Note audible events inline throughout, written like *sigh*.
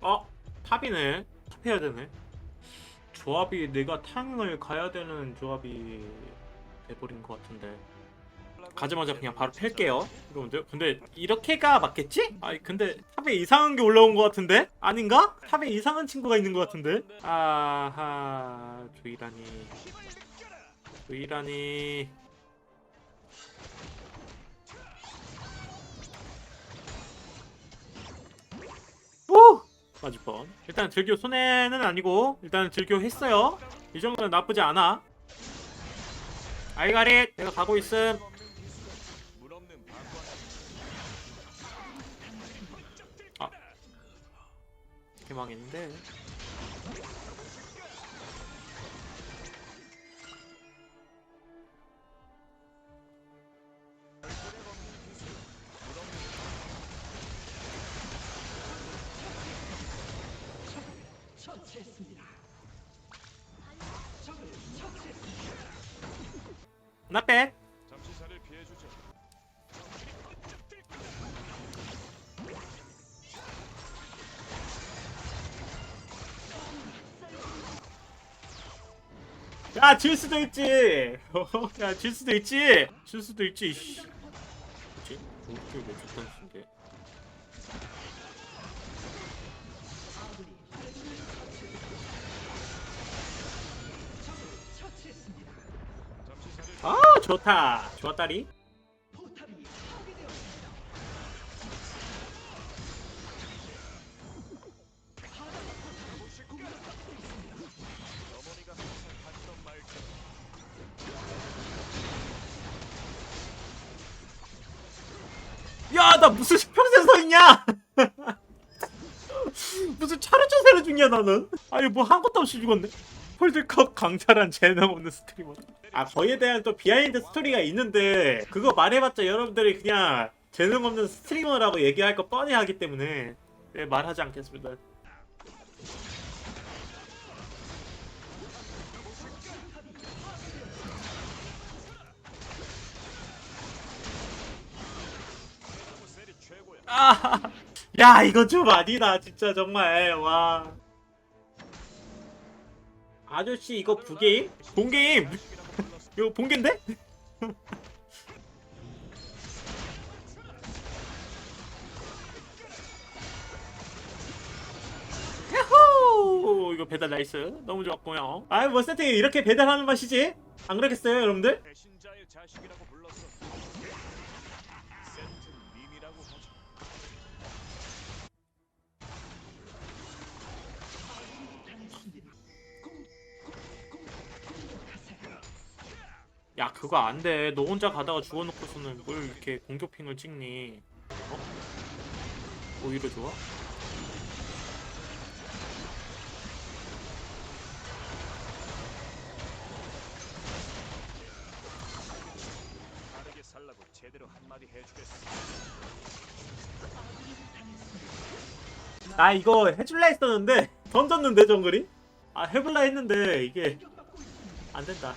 어? 탑이네 탑해야 되네 조합이 내가 탕을 가야 되는 조합이 돼버린 것 같은데 가자마자 그냥 바로 팰게요 여러분들 근데 이렇게가 맞겠지? 아니 근데 탑에 이상한 게 올라온 것 같은데? 아닌가? 탑에 이상한 친구가 있는 것 같은데? 아하 조이라니 조이라니 뻔 일단 즐겨 손해는 아니고 일단 즐겨 했어요. 이 정도는 나쁘지 않아. 아이가리 내가 가고 있음. 아. 개망했는데 나 백. 잠시 자리를 피해 주죠. 야, 질 수도 있지. 야, 질 수도 있지. 질 수도 있지. 씨. 뭐지? 저렇게 왜 줬던 수인데? 좋다. 좋았다리. 야, 나 무슨 평생 서 있냐? *laughs* 무슨 차례차세를 중이야 나는? 아니 뭐 한 것도 없이 죽었네. 홀드컵 강탈한 재능 없는 스트리머. 아 거기에 대한 또 비하인드 스토리가 있는데 그거 말해봤자 여러분들이 그냥 재능 없는 스트리머라고 얘기할 거 뻔히 하기 때문에 네, 말하지 않겠습니다. 아, *laughs* 야 이거 좀 아니다 진짜 정말 와. 아저씨 이거 부게임? 본게임? 이거 본게인데? *laughs* 야호! 이거 배달 나이스 너무 좋았고요 아이 뭐 세팅 이렇게 배달하는 맛이지? 안 그러겠어요 여러분들? 배신자의 자식이라고 불렀어. 야 그거 안돼 너 혼자 가다가 죽어놓고서는 뭘 이렇게 공격핑을 찍니 어? 오히려 좋아? 다르게 살라고 제대로 한마디 해주겠어. 나 이거 해줄라 했었는데 던졌는데 정글이? 아 해볼라 했는데 이게 안 된다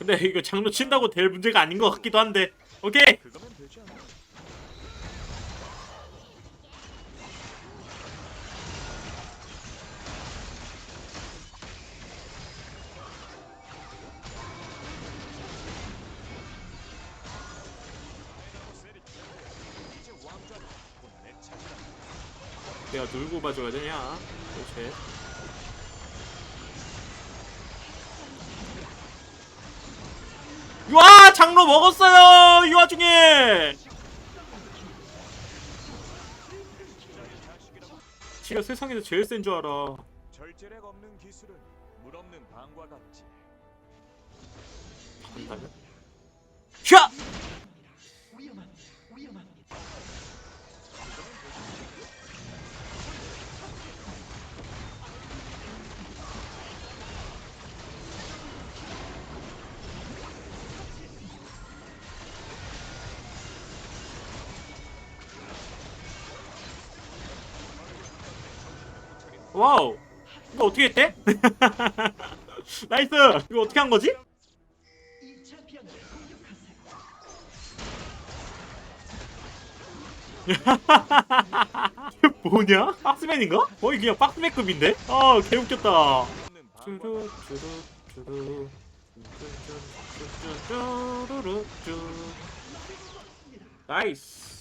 근데 이거 장로 친다고 될 문제가 아닌 것 같기도 한데. 오케이. 내가 놀고 봐줘야 되냐? 도대체 와 장로 먹었어요 이 와중에. 지가 세상에서 제일 센 줄 알아. 절제력 없는 기술은 물 없는 방과 같지. 간다면 샤 와우 이거 어떻게 했대? *laughs* 나이스 이거 어떻게 한 거지? *laughs* 뭐냐? 박스맨인가? 거의 그냥 박스맨급인데? 아 개웃겼다 나이스